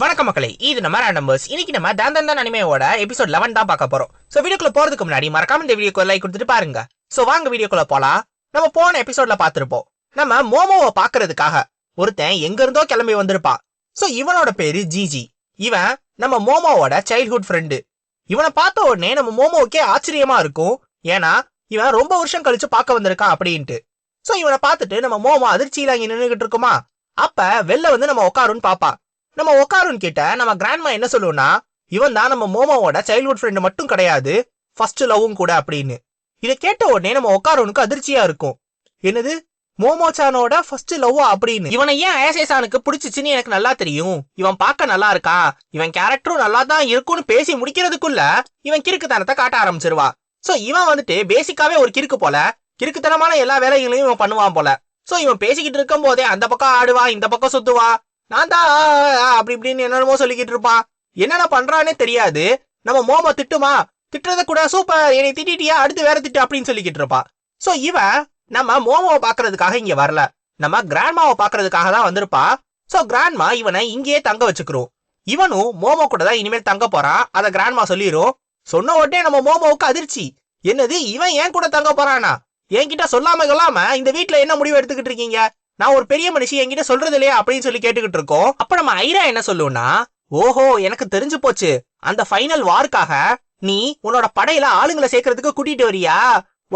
வணக்கம் மக்களே இது நம்ம நம்பர்ஸ் இன்னைக்கு நம்ம தான் தான் அனிமையோட எபிசோட் லெவன் தான் பார்க்க போறோம். சோ வீடியோக்குள்ள போறதுக்கு முன்னாடி மறக்காம இந்த வீடியோக்கு லைக் கொடுத்துட்டு பாருங்க. சோ வாங்க வீடியோக்குள்ள போலாம். நம்ம போன எபிசோட்ல பார்த்திருப்போம். நம்ம மோமோவை பாக்குறதுக்காக ஒருத்தன் எங்க இருந்தோ கிளம்பி வந்திருப்பான். சோ இவனோட பேரு ஜிஜி. இவன் நம்ம மோமோவோட சைல்ட்ஹுட் ஃப்ரெண்டு இவனை பார்த்த உடனே நம்ம மோமோவுக்கே ஆச்சரியமா இருக்கும். ஏன்னா இவன் ரொம்ப வருஷம் கழிச்சு பார்க்க வந்திருக்கான் அப்படின்ட்டு. சோ இவனை பார்த்துட்டு நம்ம மோமோ அதிர்ச்சியில இங்க நின்னுகிட்டு இருக்குமா? அப்ப வெளில வந்து நம்ம உட்காருன்னு பாப்பா நம்ம உட்காருன் கிட்ட நம்ம கிராண்ட்மா என்ன சொல்லுவோம்னா இவன் தான் நம்ம மோமோவோட சைல்ட்ஹுட் ஃப்ரெண்டு மட்டும் கிடையாது ஃபர்ஸ்ட் லவ்வும் கூட அப்படின்னு. இதை கேட்ட உடனே நம்ம உட்காருனுக்கு அதிர்ச்சியா இருக்கும். என்னது? மோமோச்சானோட ஃபர்ஸ்ட் லவ்வா அப்படின்னு. இவனை ஏன் ஏசேசானுக்கு பிடிச்சிச்சுன்னு எனக்கு நல்லா தெரியும். இவன் பார்க்க நல்லா இருக்கா? இவன் கேரக்டரும் நல்லா தான் இருக்கும்னு பேசி முடிக்கிறதுக்குள்ள இவன் கிறுக்குத்தனத்தை காட்ட ஆரம்பிச்சிருவா. சோ இவன் வந்துட்டு பேசிக்காவே ஒரு கிறுக்கு போல கிறுக்குத்தனமான எல்லா வேலைகளையும் இவன் பண்ணுவான் போல. சோ இவன் பேசிக்கிட்டு இருக்கும் போதே அந்த பக்கம் ஆடுவான் இந்த பக்கம் சுத்துவா நான் தான் ஆ, ஆ, அப்படி இப்படின்னு என்னென்னமோ சொல்லிக்கிட்டு இருப்பான் என்னென்ன பண்றானே தெரியாது. நம்ம மோமோ திட்டுமா? திட்டுறத கூட சூப்பர் என்னை திட்டிட்டியா? அடுத்து வேற திட்டு அப்படின்னு சொல்லிக்கிட்டு இருப்பான் சோ இவன் நம்ம மோமோவை பாக்குறதுக்காக இங்க வரல. நம்ம கிராண்ட்மாவை பாக்குறதுக்காக தான் வந்திருப்பா. சோ கிராண்ட்மா இவனை இங்கேயே தங்க வச்சுக்கிறோம். இவனும் மோமோ கூட தான் இனிமேல் தங்க போறான் அதை கிராண்ட்மா சொல்லிடும் சொன்ன உடனே நம்ம மோமோவுக்கு அதிர்ச்சி. என்னது இவன் ஏன் கூட தங்க போறானா? என்கிட்ட சொல்லாம சொல்லாம இந்த வீட்டுல என்ன முடிவு எடுத்துக்கிட்டு இருக்கீங்க? நான் ஒரு பெரிய மனுஷி என்கிட்ட சொல்றது இல்லையா அப்படின்னு சொல்லி கேட்டுக்கிட்டு இருக்கோம். அப்ப நம்ம ஐரா என்ன சொல்லுவோம்னா ஓஹோ எனக்கு தெரிஞ்சு போச்சு. அந்த ஃபைனல் வார்க்காக நீ உன்னோட படையில ஆளுங்களை சேர்க்கறதுக்கு கூட்டிட்டு வரியா?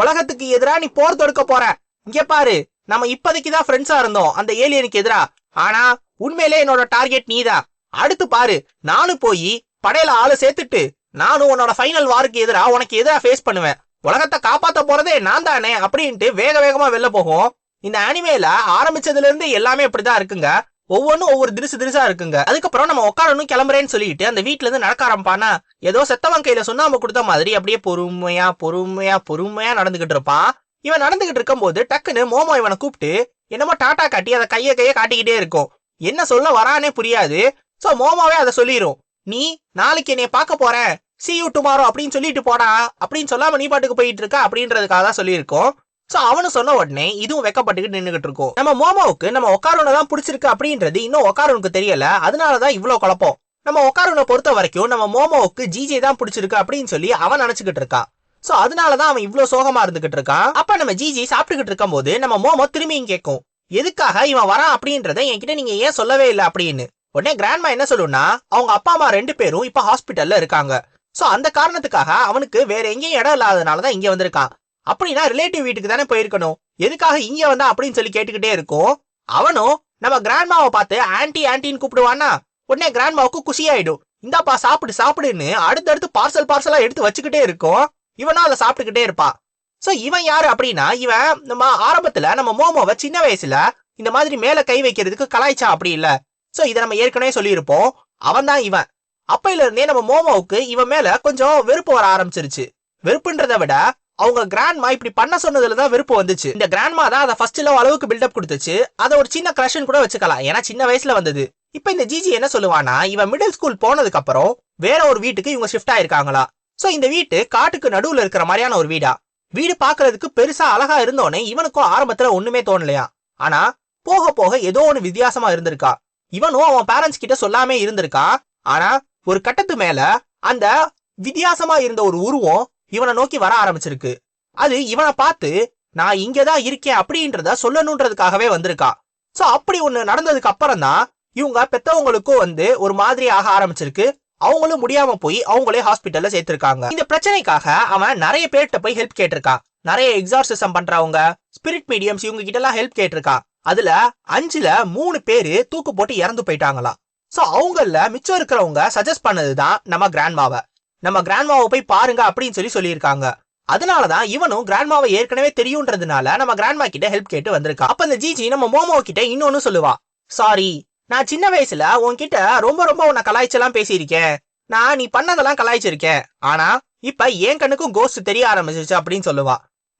உலகத்துக்கு எதிரா நீ போர் தொடுக்க போற. இங்க பாரு நம்ம இப்போதைக்கு தான் ஃப்ரெண்ட்ஸா இருந்தோம். அந்த ஏலியனுக்கு எதிரா. ஆனா உண்மையிலே என்னோட டார்கெட் நீதான். அடுத்து பாரு நானும் போய் படையில ஆளு சேர்த்துட்டு நானும் உன்னோட ஃபைனல் வாருக்கு எதிரா உனக்கு எதிரா ஃபேஸ் பண்ணுவேன். உலகத்தை காப்பாத்த போறதே நான் தானே அப்படின்ட்டு வேக வேகமா வெளில போகும். இந்த அனிமேல ஆரம்பிச்சதுல இருந்து எல்லாமே இப்படிதான் இருக்குங்க. ஒவ்வொன்றும் ஒவ்வொரு திருசு திருசா இருக்குங்க. அதுக்கப்புறம் நம்ம உட்காரணும் கிளம்புறேன்னு சொல்லிட்டு அந்த வீட்டுல இருந்து நடக்க ஆரம்பிப்பானா ஏதோ செத்தவன் கையில சொன்னாம கொடுத்த மாதிரி அப்படியே பொறுமையா பொறுமையா பொறுமையா நடந்துகிட்டு இருப்பான். இவன் நடந்துகிட்டு இருக்கும்போது டக்குன்னு மோமோ இவனை கூப்பிட்டு என்னமோ டாட்டா காட்டி அதை கைய கைய காட்டிக்கிட்டே இருக்கும். என்ன சொல்ல வரானே புரியாது. சோ மோமோவே அதை சொல்லிடும் நீ நாளைக்கு என்னைய பார்க்க போறேன். சி யூ டுமாரோ அப்படின்னு சொல்லிட்டு போடா. அப்படின்னு சொல்லாம நீ பாட்டுக்கு போயிட்டு இருக்க அப்படின்றதுக்காக தான் சொல்லியிருக்கோம். சோ அவனு சொன்ன உடனே இதுவும் வெக்கப்பட்டுக்கிட்டு நின்னுகிட்டு இருக்கும். நம்ம மோமோவுக்கு நம்ம உட்காருனை தான் பிடிச்சிருக்கு அப்படின்றது இன்னும் உட்காருனுக்கு தெரியல. அதனாலதான் இவ்வளவு குழப்பம். நம்ம உட்காருனை பொறுத்த வரைக்கும் நம்ம மோமோவுக்கு ஜிஜே தான் பிடிச்சிருக்கு அப்படின்னு சொல்லி அவன் நினைச்சுக்கிட்டு இருக்கான் சோ அதனாலதான் அவன் இவ்வளவு சோகமா இருந்துகிட்டு இருக்கான். அப்ப நம்ம ஜிஜி சாப்பிட்டுக்கிட்டு இருக்கும் போது நம்ம மோமோ திரும்பியும் கேட்கும். எதுக்காக இவன் வரான் அப்படின்றத என்கிட்ட நீங்க ஏன் சொல்லவே இல்லை அப்படின்னு. உடனே கிராண்ட்மா என்ன சொல்லுன்னா அவங்க அப்பா அம்மா ரெண்டு பேரும் இப்ப ஹாஸ்பிட்டல்ல இருக்காங்க. சோ அந்த காரணத்துக்காக அவனுக்கு வேற எங்கேயும் இடம் இல்லாதனாலதான் இங்க வந்திருக்கான். அப்படின்னா ரிலேட்டிவ் வீட்டுக்கு தானே போயிருக்கணும். எதுக்காக இங்க வந்தா அப்படின்னு சொல்லி கேட்டுக்கிட்டே இருக்கும். அவனும் நம்ம கிராண்ட்மாவை பார்த்து ஆன்டி ஆன்டின்னு கூப்பிடுவானா உடனே கிராண்ட்மாவுக்கு குஷியாயிடும். இந்தாப்பா சாப்பிடு சாப்பிடுன்னு அடுத்தடுத்து பார்சல் பார்சலா எடுத்து வச்சுக்கிட்டே இருக்கும். இவனும் அதை சாப்பிட்டுக்கிட்டே இருப்பான் சோ இவன் யாரு அப்படின்னா இவன் நம்ம ஆரம்பத்துல நம்ம மோமோவை சின்ன வயசுல இந்த மாதிரி மேல கை வைக்கிறதுக்கு கலாய்ச்சா அப்படி இல்ல. சோ இதை நம்ம ஏற்கனவே சொல்லியிருப்போம். அவன் தான் இவன். அப்பையில இருந்தே நம்ம மோமோவுக்கு இவன் மேல கொஞ்சம் வெறுப்பு வர ஆரம்பிச்சிருச்சு. வெறுப்புன்றதை விட அவங்க கிராண்ட்மா இப்படி பண்ண சொன்னதுல தான் வெறுப்பு வந்துச்சு. இந்த கிராண்ட்மா தான் அதை ஃபர்ஸ்ட் லவ் அளவுக்கு பில்டப் கொடுத்துச்சு. அதை ஒரு சின்ன கிரஷன் கூட வச்சுக்கலாம். ஏன்னா சின்ன வயசுல வந்தது. இப்ப இந்த ஜிஜி என்ன சொல்லுவானா இவன் மிடில் ஸ்கூல் போனதுக்கு அப்புறம் வேற ஒரு வீட்டுக்கு இவங்க ஷிஃப்ட் ஆயிருக்காங்களா? சோ இந்த வீட்டு காட்டுக்கு நடுவுல இருக்கிற மாதிரியான ஒரு வீடா? வீடு பாக்குறதுக்கு பெருசா அழகா இருந்தோனே இவனுக்கும் ஆரம்பத்துல ஒண்ணுமே தோணலையா? ஆனா போக போக ஏதோ ஒண்ணு வித்தியாசமா இருந்திருக்கா? இவனும் அவன் பேரண்ட்ஸ் கிட்ட சொல்லாமே இருந்திருக்கா? ஆனா ஒரு கட்டத்து மேல அந்த வித்தியாசமா இருந்த ஒரு உருவம் இவனை நோக்கி வர ஆரம்பிச்சிருக்கு. அது இவனை பார்த்து நான் இங்கதான் இருக்கேன் அப்படின்றத சொல்லணுன்றதுக்காகவே வந்திருக்கா. சோ அப்படி ஒண்ணு நடந்ததுக்கு அப்புறம் தான் இவங்க பெத்தவங்களுக்கும் வந்து ஒரு மாதிரி ஆக ஆரம்பிச்சிருக்கு. அவங்களும் முடியாம போய் அவங்களே ஹாஸ்பிட்டல்ல சேர்த்திருக்காங்க. இந்த பிரச்சனைக்காக அவன் நிறைய பேர்கிட்ட போய் ஹெல்ப் கேட்டிருக்கான். நிறைய எக்ஸார்சிசம் பண்றவங்க ஸ்பிரிட் மீடியம்ஸ் இவங்க கிட்ட எல்லாம் ஹெல்ப் கேட்டிருக்கான். அதுல அஞ்சுல மூணு பேரு தூக்கு போட்டு இறந்து போயிட்டாங்களாம். சோ அவங்கள மிச்சம் இருக்கிறவங்க சஜஸ்ட் பண்ணதுதான் நம்ம கிராண்ட்மாவை நம்ம கிராண்ட்மாவை போய் பாருங்க அப்படின்னு சொல்லி சொல்லியிருக்காங்க. அதனால தான் இவனும் கிராண்ட்மாவை ஏற்கனவே தெரியுன்றதுனால நம்ம கிராண்ட்மா கிட்ட ஹெல்ப் கேட்டு வந்திருக்கான். அப்ப இந்த ஜிஜி நம்ம மோமோ கிட்ட இன்னொன்னு சொல்லுவா. சாரி நான் சின்ன வயசுல உன்கிட்ட ரொம்ப ரொம்ப உன்னை கலாய்ச்செல்லாம் பேசியிருக்கேன். நான் நீ பண்ணதெல்லாம் கலாய்ச்சிருக்கேன். ஆனா இப்ப என் கண்ணுக்கும் கோஸ்ட் தெரிய ஆரம்பிச்சிருச்சு அப்படின்னு சொல்லுவா.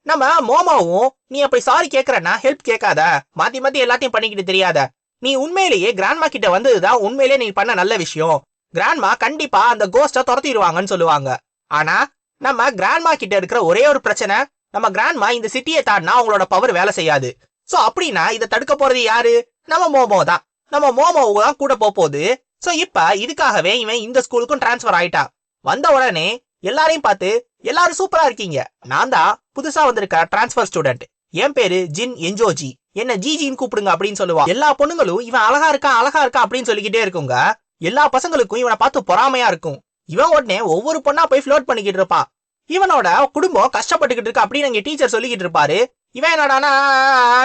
நம்ம மோமாவும் நீ அப்படி சாரி கேக்குறனா ஹெல்ப் கேட்காத. மாத்தி மாத்தி எல்லாத்தையும் பண்ணிக்கிட்டு தெரியாத. நீ உண்மையிலேயே கிராண்ட்மா கிட்ட வந்ததுதான் உண்மையிலேயே நீ பண்ண நல்ல விஷயம். கிராண்ட்மா கண்டிப்பா அந்த கோஸ்ட துரத்திடுவாங்கன்னு சொல்லுவாங்க. ஆனா நம்ம கிராண்ட்மா கிட்ட இருக்கிற ஒரே ஒரு பிரச்சனை நம்ம கிராண்ட்மா இந்த சிட்டியை தாண்டினா அவங்களோட பவர் வேலை செய்யாது. சோ அப்படின்னா இதை தடுக்க போறது யாரு? நம்ம மோமோ தான். நம்ம மோமோ தான் கூட போக போகுது. சோ இப்ப இதுக்காகவே இவன் இந்த ஸ்கூலுக்கும் டிரான்ஸ்பர் ஆயிட்டான் வந்த உடனே எல்லாரையும் பார்த்து எல்லாரும் சூப்பரா இருக்கீங்க. நான் தான் புதுசா வந்திருக்க டிரான்ஸ்பர் ஸ்டூடெண்ட் என் பேரு ஜின் என்ஜோஜி. என்ன ஜிஜின்னு கூப்பிடுங்க அப்படின்னு சொல்லுவா. எல்லா பொண்ணுங்களும் இவன் அழகா இருக்கான் அழகா இருக்கான் அப்படின்னு சொல்லிக்கிட்டே இருக்குங்க. எல்லா பசங்களுக்கும் இவனை பார்த்து பொறாமையா இருக்கும். இவன் உடனே ஒவ்வொரு பொண்ணா போய் ஃபிளோட் பண்ணிக்கிட்டு இருப்பான் இவனோட குடும்பம் கஷ்டப்பட்டுக்கிட்டு இருக்கு அப்படின்னு எங்க டீச்சர் சொல்லிக்கிட்டு இருப்பாரு. இவன் என்னடானா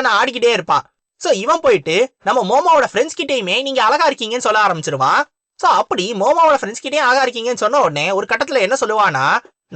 நான் ஆடிக்கிட்டே இருப்பான் சோ இவன் போயிட்டு நம்ம மோமாவோட ஃப்ரெண்ட்ஸ் கிட்டேயுமே நீங்க அழகா இருக்கீங்கன்னு சொல்ல ஆரம்பிச்சிருவான். சோ அப்படி மோமாவோட ஃப்ரெண்ட்ஸ் கிட்டேயும் அழகா இருக்கீங்கன்னு சொன்ன உடனே ஒரு கட்டத்துல என்ன சொல்லுவானா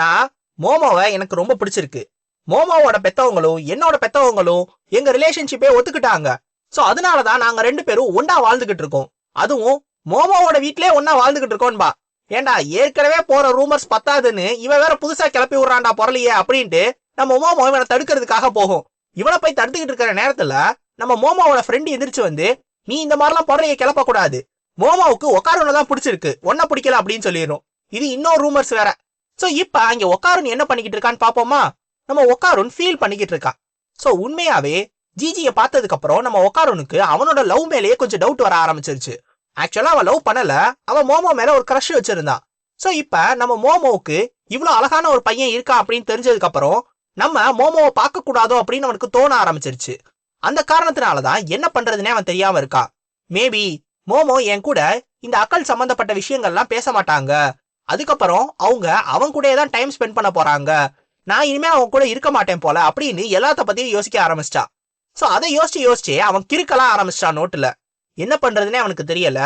நான் மோமாவை எனக்கு ரொம்ப பிடிச்சிருக்கு. மோமாவோட பெத்தவங்களும் என்னோட பெத்தவங்களும் எங்க ரிலேஷன்ஷிப்பே ஒத்துக்கிட்டாங்க. சோ அதனாலதான் நாங்க ரெண்டு பேரும் ஒண்டா வாழ்ந்துகிட்டு இருக்கோம். அதுவும் மோமோவோட வீட்லயே ஒன்னா வாழ்ந்துகிட்டு இருக்கோன்பா ஏண்டா ஏற்கனவே போற ரூமர்ஸ் பத்தாதுன்னு இவன் வேற புதுசா கிளப்பி விடுறான்டா பொருளியே அப்படின்ட்டு நம்ம மோமோ இவனை தடுக்கிறதுக்காக போகும். இவனை போய் தடுத்துக்கிட்டு இருக்கிற நேரத்துல நம்ம மோமோவோட ஃப்ரெண்டு எதிர்ச்சி வந்து நீ இந்த மாதிரிலாம் பொருளையை கிளப்ப கூடாது மோமோவுக்கு உக்காருன்னு தான் பிடிச்சிருக்கு. ஒன்ன பிடிக்கல அப்படின்னு சொல்லிடும் இது இன்னொரு ரூமர்ஸ் வேற. சோ இப்ப அங்க உக்காருன்னு என்ன பண்ணிக்கிட்டு இருக்கான்னு பாப்போமா? நம்ம ஒக்காருன் ஃபீல் பண்ணிக்கிட்டு இருக்கான் சோ உண்மையாவே ஜிஜியை பார்த்ததுக்கு அப்புறம் நம்ம ஒக்காருனுக்கு அவனோட லவ் மேலேயே கொஞ்சம் டவுட் வர ஆரம்பிச்சிருச்சு. ஆக்சுவலா அவன் லவ் பண்ணல. அவன் மோமோ மேல ஒரு க்ரஷ் வச்சிருந்தான் சோ இப்ப நம்ம மோமோவுக்கு இவ்வளவு அழகான ஒரு பையன் இருக்கா அப்படின்னு தெரிஞ்சதுக்கு அப்புறம் நம்ம மோமோவை பார்க்க கூடாதோ அப்படின்னு அவனுக்கு தோண ஆரம்பிச்சிருச்சு. அந்த காரணத்தினாலதான் என்ன பண்றதுனே அவன் தெரியாம இருக்கான் மேபி மோமோ என் கூட இந்த அக்கல் சம்பந்தப்பட்ட விஷயங்கள்லாம் பேச மாட்டாங்க. அதுக்கப்புறம் அவங்க அவன் கூடயே தான் டைம் ஸ்பெண்ட் பண்ண போறாங்க. நான் இனிமே அவன் கூட இருக்க மாட்டேன் போல அப்படின்னு எல்லாத்த பத்தியும் யோசிக்க ஆரம்பிச்சிட்டான் சோ அதை யோசிச்சு யோசிச்சு அவன் கிறுக்கலாம் ஆரம்பிச்சிட்டான் நோட்டுல என்ன பண்றதுனே அவனுக்கு தெரியல.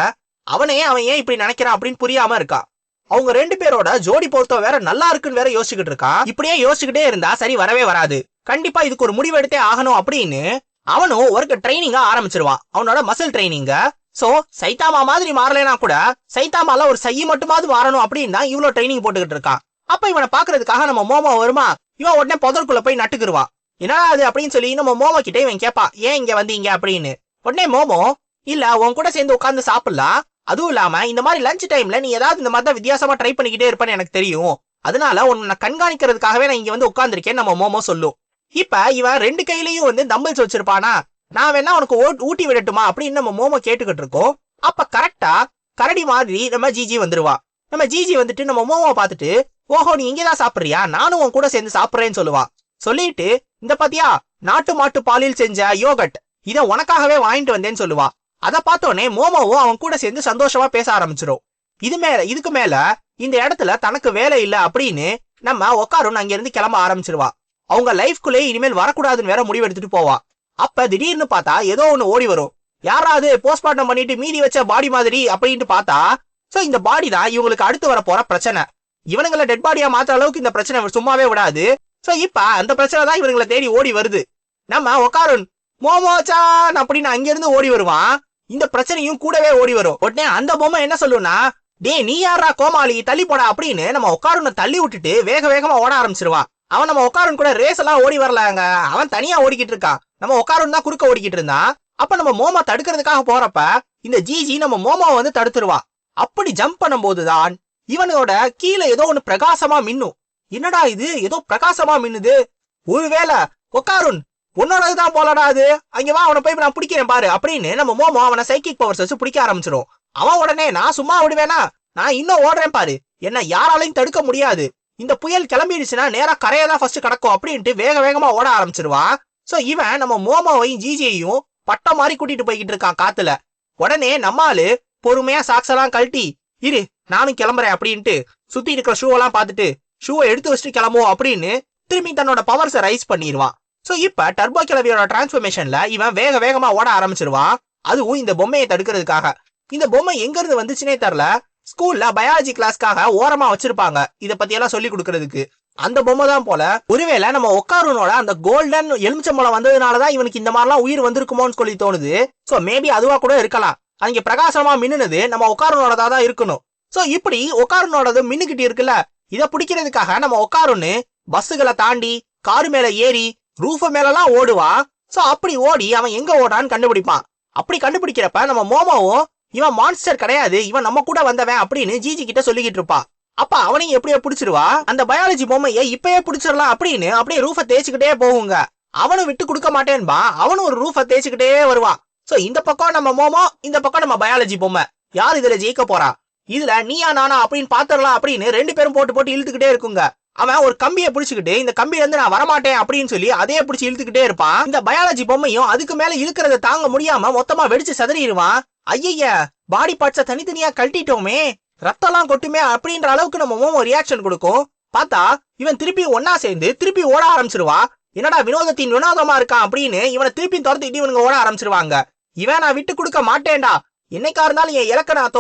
அவனே அவன் ஏன் இப்படி நினைக்கிறான் அப்படின்னு புரியாம இருக்கான் அவங்க ரெண்டு பேரோட ஜோடி பொருத்தம் வேற நல்லா இருக்குன்னு வேற யோசிச்சுக்கிட்டு இருக்கான் இப்படியே யோசிச்சுக்கிட்டே இருந்தா சரி வரவே வராது. கண்டிப்பா இதுக்கு ஒரு முடிவு எடுத்தே ஆகணும் அப்படின்னு அவனும் ஒரு ட்ரைனிங்கா ஆரம்பிச்சிருவான். அவனோட மசில் ட்ரைனிங்க சோ சைதாமா மாதிரி மாறலைனா கூட சைதாமால ஒரு சையை மட்டுமாவது மாறணும் அப்படின்னு தான் இவ்வளவு ட்ரைனிங் போட்டுக்கிட்டு இருக்கான். அப்ப இவனை பாக்குறதுக்காக நம்ம மோமோ வருமா? இவன் உடனே புதற்குள்ள போய் நட்டுக்குருவான். என்னடா அது அப்படின்னு சொல்லி நம்ம மோமோ கிட்ட இவன் கேப்பா ஏன் இங்க வந்தீங்க அப்படின்னு. உடனே மோமோ இல்ல உன் கூட சேர்ந்து உட்காந்து சாப்பிடலாம் அதுவும் இல்லாம இந்த மாதிரி லஞ்ச் டைம்ல நீ ஏதாவது இந்த மாதிரி தான் வித்தியாசமா ட்ரை பண்ணிக்கிட்டே இருப்பேன்னு எனக்கு தெரியும். அதனால உன்னை கண்காணிக்கிறதுக்காகவே நான் இங்க வந்து உட்காந்துருக்கேன் நம்ம மோமோ சொல்லும். இப்ப இவன் ரெண்டு கையிலயும் வந்து தம்பிள்ஸ் வச்சிருப்பானா? நான் வேணா உனக்கு ஓட்- ஊட்டி விடட்டுமா? அப்படின்னு நம்ம மோமோ கேட்டுக்கிட்டு இருக்கோம். அப்ப கரெக்டா கரடி மாதிரி நம்ம ஜிஜி வந்துருவா. நம்ம ஜிஜி வந்துட்டு நம்ம மோமோ பார்த்துட்டு ஓஹோ நீ இங்கே தான் சாப்பிட்றியா? நானும் உன் கூட சேர்ந்து சாப்பிட்றேன்னு சொல்லுவா. சொல்லிட்டு இந்த பாத்தியா நாட்டு மாட்டு பாலில் செஞ்ச யோகட் இதை உனக்காகவே வாங்கிட்டு வந்தேன்னு சொல்லுவா. அதை பார்த்தோன்னே மோமோவும் அவன் கூட சேர்ந்து சந்தோஷமா பேச ஆரம்பிச்சிடும் இது மேல இதுக்கு மேல இந்த இடத்துல தனக்கு வேலை இல்லை அப்படின்னு நம்ம உக்காரும் அங்கிருந்து கிளம்ப ஆரம்பிச்சிருவா. அவங்க லைஃப்குள்ளே இனிமேல் வரக்கூடாதுன்னு வேற முடிவெடுத்துட்டு போவா. அப்ப திடீர்னு பார்த்தா ஏதோ ஒன்று ஓடி வரும். யாராவது போஸ்ட்மார்ட்டம் பண்ணிட்டு மீதி வச்ச பாடி மாதிரி அப்படின்ட்டு பார்த்தா சோ இந்த பாடி தான் இவங்களுக்கு அடுத்து வர போற பிரச்சனை. இவனுங்களை டெட் பாடியா மாத்த அளவுக்கு இந்த பிரச்சனை சும்மாவே விடாது. சோ இப்ப அந்த பிரச்சனை தான் இவங்களை தேடி ஓடி வருது. நம்ம ஒக்காருன் மோமோச்சான் அப்படின்னு அங்கிருந்து ஓடி வருவான். இந்த பிரச்சனையும் கூடவே ஓடி வரும். உடனே அந்த பொம்மை என்ன சொல்லுனா டேய் நீ யாரா கோமாளி தள்ளி போடா அப்படின்னு நம்ம உட்காருன தள்ளி விட்டுட்டு வேக வேகமா ஓட ஆரம்பிச்சிருவான் அவன் நம்ம உட்காருன் கூட ரேஸ் எல்லாம் ஓடி வரலாங்க. அவன் தனியா ஓடிக்கிட்டு இருக்கான் நம்ம உட்காருன் தான் குறுக்க ஓடிக்கிட்டு இருந்தான் அப்ப நம்ம மோமா தடுக்கிறதுக்காக போறப்ப இந்த ஜிஜி நம்ம மோமாவை வந்து தடுத்துருவா. அப்படி ஜம்ப் பண்ணும்போதுதான் இவனோட கீழே ஏதோ ஒண்ணு பிரகாசமா மின்னும். என்னடா இது? ஏதோ பிரகாசமா மின்னுது. ஒருவேளை உக்காருன் உன்னோடது தான் போலடா அது. அங்க வா அவனை போய் நான் பிடிக்கிறேன் பாரு. அப்படின்னு நம்ம மோமோ அவனை சைக்கிக் பவர்ஸ் வச்சு பிடிக்க ஆரம்பிச்சிடும் அவன் உடனே நான் சும்மா விடுவேனா? நான் இன்னும் ஓடுறேன் பாரு. என்ன யாராலையும் தடுக்க முடியாது. இந்த புயல் கிளம்பிடுச்சுன்னா நேரா கரையை தான் ஃபர்ஸ்ட் கிடக்கும் அப்படின்ட்டு வேக வேகமா ஓட ஆரம்பிச்சிருவான் சோ இவன் நம்ம மோமோவையும் ஜிஜியையும் பட்டம் மாதிரி கூட்டிட்டு போய்கிட்டு இருக்கான் காத்துல. உடனே நம்மாலு பொறுமையா சாக்ஸ் எல்லாம் கழட்டி இரு நானும் கிளம்புறேன் அப்படின்ட்டு சுத்தி இருக்கிற ஷூ எல்லாம் பார்த்துட்டு ஷூவை எடுத்து வச்சுட்டு கிளம்புவோம் அப்படின்னு திரும்பி தன்னோட பவர்ஸை ரைஸ் பண்ணிடுவான் ஸோ இப்போ டர்போ கிளவியோட டிரான்ஸ்ஃபர்மேஷன்ல இவன் வேக வேகமா ஓட ஆரம்பிச்சிருவான் அதுவும் இந்த பொம்மையை தடுக்கிறதுக்காக. இந்த பொம்மை எங்கேருந்து வந்துச்சுனே தெரியல ஸ்கூல்ல பயாலஜி கிளாஸ்க்காக ஓரமா வச்சிருப்பாங்க. இதை பற்றியெல்லாம் சொல்லி கொடுக்கறதுக்கு. அந்த பொம்மை தான் போல. ஒருவேளை நம்ம உட்காருனோட அந்த கோல்டன் எலுமிச்சம்பழம் வந்ததுனாலதான் இவனுக்கு இந்த மாதிரிலாம் உயிர் வந்திருக்குமோன்னு சொல்லி தோணுது. ஸோ மேபி அதுவா கூட இருக்கலாம். அங்கே பிரகாசமா மின்னுனது நம்ம ஒக்காருனோடதா தான் இருக்கணும். ஸோ இப்படி ஒக்காருனோடது மின்னுக்கிட்டு இருக்குல்ல. இதை பிடிக்கிறதுக்காக நம்ம ஒக்காருன்னு பஸ்ஸுகளை தாண்டி காரு மேல ஏறி ரூஃப மேலலாம் ஓடுவான் சோ அப்படி ஓடி அவன் எங்க ஓடுறான்னு கண்டுபிடிப்பான். அப்படி கண்டுபிடிக்கிறப்ப நம்ம மோமோவும் இவன் மான்ஸ்டர் கிடையாது இவன் நம்ம கூட வந்தவன் அப்படின்னு ஜிஜி கிட்ட சொல்லிக்கிட்டு இருப்பா. அப்ப அவனையும் எப்படியோ பிடிச்சிருவா. அந்த பயாலஜி பொம்மையை இப்பயே பிடிச்சிடலாம் அப்படின்னு அப்படியே ரூஃப தேய்ச்சிக்கிட்டே போகுங்க. அவனும் விட்டு கொடுக்க மாட்டேன்பா. அவனும் ஒரு ரூஃப தேய்ச்சிக்கிட்டே வருவான் சோ இந்த பக்கம் நம்ம மோமோ இந்த பக்கம் நம்ம பயாலஜி பொம்மை. யார் இதுல ஜெயிக்க போறா? இதுல நீயா நானா அப்படின்னு பாத்துடலாம் அப்படின்னு ரெண்டு பேரும் போட்டு போட்டு இழுத்துக்கிட்டே இருக்குங்க. அவன் ஒரு கம்பியை பிடிச்சிக்கிட்டு இந்த கம்பியில இருந்து நான் வரமாட்டேன் அப்படின்னு சொல்லி அதே பிடிச்சி இழுத்துக்கிட்டே இருப்பான். இந்த பயாலஜி பொம்மையும் அதுக்கு மேல இழுக்கிறத தாங்க முடியாம மொத்தமா வெடிச்சு சதறிடுவான். ஐயய்ய பாடி பார்ட்ஸ தனித்தனியா கழட்டிட்டோமே. ரத்தம்லாம் கொட்டுமே அப்படின்ற அளவுக்கு நம்ம மோமோ ரியாக்ஷன் கொடுக்கும். பார்த்தா இவன் திருப்பி ஒன்னா சேர்ந்து திருப்பி ஓட ஆரம்பிச்சிருவா. என்னடா வினோதத்தின் வினோதமா இருக்கான் அப்படின்னு இவனை திருப்பி துரத்திட்டு இவனுங்க ஓட ஆரம்பிச்சிருவாங்க. இவன் நான் விட்டு கொடுக்க மாட்டேன்டா. என்னைக்கா இருந்தாலும் என் இலக்க நான்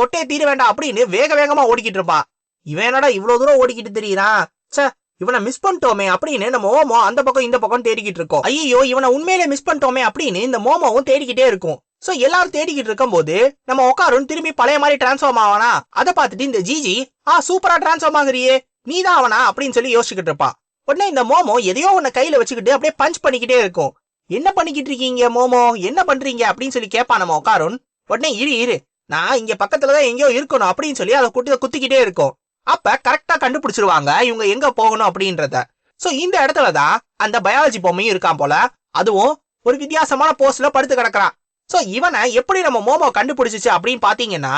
தொட்டே தீர வேண்டாம் அப்படின்னு வேக வேகமா ஓடிக்கிட்டு இருப்பான். இவன் என்னடா இவ்வளவு தூரம் ஓடிக்கிட்டு தெரியுறான் ச்சே இவனை மிஸ் பண்ணிட்டோமே அப்படின்னு நம்ம மோமோ அந்த பக்கம் இந்த பக்கம் தேடிக்கிட்டு இருக்கோம். ஐயோ இவனை உண்மையிலே மிஸ் பண்ணிட்டோமே அப்படின்னு இந்த மோமோவும் தேடிக்கிட்டே இருக்கும். சோ எல்லாரும் தேடிக்கிட்டு இருக்கும்போது நம்ம உட்காரும் திரும்பி பழைய மாதிரி டிரான்ஸ்ஃபார்ம் ஆவானா? அதை பார்த்துட்டு இந்த ஜிஜி ஆ சூப்பரா டிரான்ஸ்ஃபார்ம் ஆகுறியே. நீ தான் அவனா? அப்படின்னு சொல்லி யோசிச்சுக்கிட்டு இருப்பான் உடனே இந்த மோமோ எதையோ உன்னை கையில வச்சுக்கிட்டு அப்படியே பஞ்ச் பண்ணிக்கிட்டே இருக்கும். என்ன பண்ணிக்கிட்டு இருக்கீங்க மோமோ? என்ன பண்றீங்க? அப்படின்னு சொல்லி கேட்பான் நம்ம உட்காரும் உடனே இரு இரு. நான் இங்க பக்கத்துல தான் எங்கேயோ இருக்கணும். அப்படின்னு சொல்லி அதை குட்டி குத்திக்கிட்டே இருக்கும். அப்ப கரெக்டா கண்டுபிடிச்சிருவாங்க இவங்க எங்க போகணும் அப்படின்றத. சோ இந்த இடத்துல தான் அந்த பயாலஜி பொம்மையும் இருக்கான் போல அதுவும் ஒரு வித்தியாசமான போஸ்ட்ல படுத்து கிடக்குறான். சோ இவனை எப்படி நம்ம மோமோ கண்டுபிடிச்சிச்சு அப்படின்னு பாத்தீங்கன்னா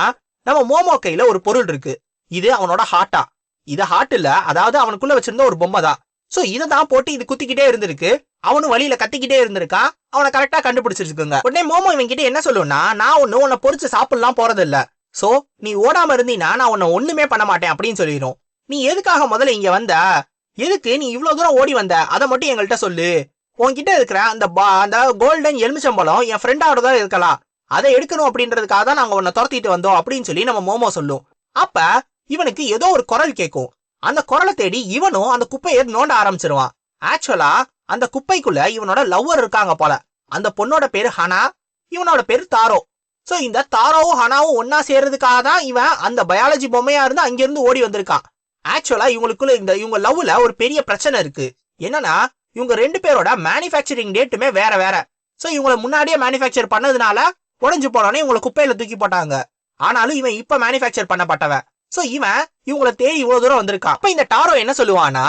நம்ம மோமோ கையில ஒரு பொருள் இருக்கு. இது அவனோட ஹார்ட்டா இது ஹார்ட் இல்ல அதாவது அவனுக்குள்ள வச்சிருந்த ஒரு பொம்மை தான். சோ இதை தான் போட்டு இது குத்திக்கிட்டே இருந்திருக்கு. அவனும் வழியில கத்திக்கிட்டே இருந்திருக்கான். அவனை கரெக்டா கண்டுபிடிச்சிருக்குங்க உடனே மோமோ இவன் கிட்ட என்ன சொல்லுன்னா நான் ஒண்ணு உன்னை பொறிச்சு சாப்பிடலாம் போறது இல்லை சோ நீ ஓடாம இருந்தீனா நான் உன்னை ஒண்ணுமே பண்ண மாட்டேன் அப்படின்னு சொல்லிடும் நீ எதுக்காக முதல்ல இங்க வந்த? எதுக்கு நீ இவ்வளவு தூரம் ஓடி வந்த? அதை மட்டும் எங்கள்கிட்ட சொல்லு. உன்கிட்ட இருக்கிற அந்த பா- அந்த கோல்டன் எலுமிச்சம்பழம் என் ஃப்ரெண்டோட தான் இருக்கலாம். அதை எடுக்கணும் அப்படின்றதுக்காக தான் நாங்க உன்னை துரத்திட்டு வந்தோம் அப்படின்னு சொல்லி நம்ம மோமோ சொல்லும். அப்ப இவனுக்கு ஏதோ ஒரு குரல் கேட்கும் அந்த குரலை தேடி இவனும் அந்த குப்பையை நோண்ட ஆரம்பிச்சிருவான். ஆக்சுவலா அந்த குப்பைக்குள்ள இவனோட லவ்வர் இருக்காங்க போல. அந்த பொண்ணோட பேரு ஹனா இவனோட பேரு தாரோ. ஸோ இந்த தாரோவும் ஹனாவும் ஒன்னா சேர்றதுக்காக தான் இவன் அந்த பயாலஜி பொம்மையா இருந்து அங்கிருந்து ஓடி வந்திருக்கான். ஆக்சுவலா இவங்களுக்குள்ள இந்த இவங்க லவ்ல ஒரு பெரிய பிரச்சனை இருக்கு. என்னன்னா இவங்க ரெண்டு பேரோட மேனுஃபேக்சரிங் டேட்டுமே வேற வேற. ஸோ இவங்களை முன்னாடியே மேனுஃபேக்சர் பண்ணதுனால உடஞ்சு போனோடனே இவங்களை குப்பையில தூக்கி போட்டாங்க. ஆனாலும் இவன் இப்ப மேனுஃபேக்சர் பண்ணப்பட்டவன். ஸோ இவன் இவங்கள தேடி இவ்வளவு தூரம் வந்திருக்கான். அப்ப இந்த டாரோ என்ன சொல்லுவானா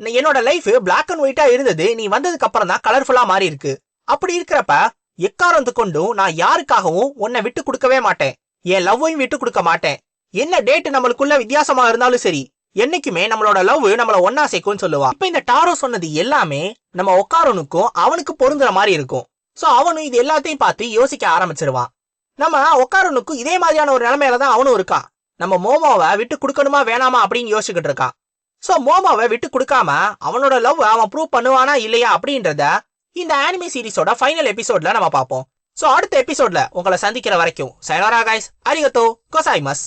என்னோட லைஃப் பிளாக் அண்ட் ஒயிட்டா இருந்தது. நீ வந்ததுக்கு அப்புறம் தான் கலர்ஃபுல்லா மாறி இருக்கு அப்படி இருக்கிறப்ப எக்காரந்து கொண்டும் நான் யாருக்காகவும் உன்னை விட்டு கொடுக்கவே மாட்டேன். என் லவ்வையும் விட்டு கொடுக்க மாட்டேன். என்ன டேட் நம்மளுக்குள்ள வித்தியாசமா இருந்தாலும் சரி என்னைக்குமே நம்மளோட லவ் நம்மள ஒன்னா சேர்க்கும்னு சொல்லுவா. இப்ப இந்த டாரோ சொன்னது எல்லாமே நம்ம ஒக்காரனுக்கும் அவனுக்கு பொருந்துற மாதிரி இருக்கும். சோ அவனும் இது எல்லாத்தையும் பார்த்து யோசிக்க ஆரம்பிச்சிருவான் நம்ம ஒக்காரனுக்கும் இதே மாதிரியான ஒரு நிலைமையில தான் அவனும் இருக்கான். நம்ம மோமோவை விட்டு கொடுக்கணுமா வேணாமா அப்படின்னு யோசிச்சுக்கிட்டு இருக்கான். சோ மோமோவை விட்டு கொடுக்காம அவனோட லவ் அவன் ப்ரூவ் பண்ணுவானா இல்லையா அப்படின்றத இந்த ஆனிமே சீரிஸோட ஃபைனல் எபிசோட்ல நம்ம பார்ப்போம். சோ அடுத்த எபிசோட்ல உங்களை சந்திக்கிற வரைக்கும் சைனோரா கைஸ் அரிகத்தோ கொசாய்மஸ்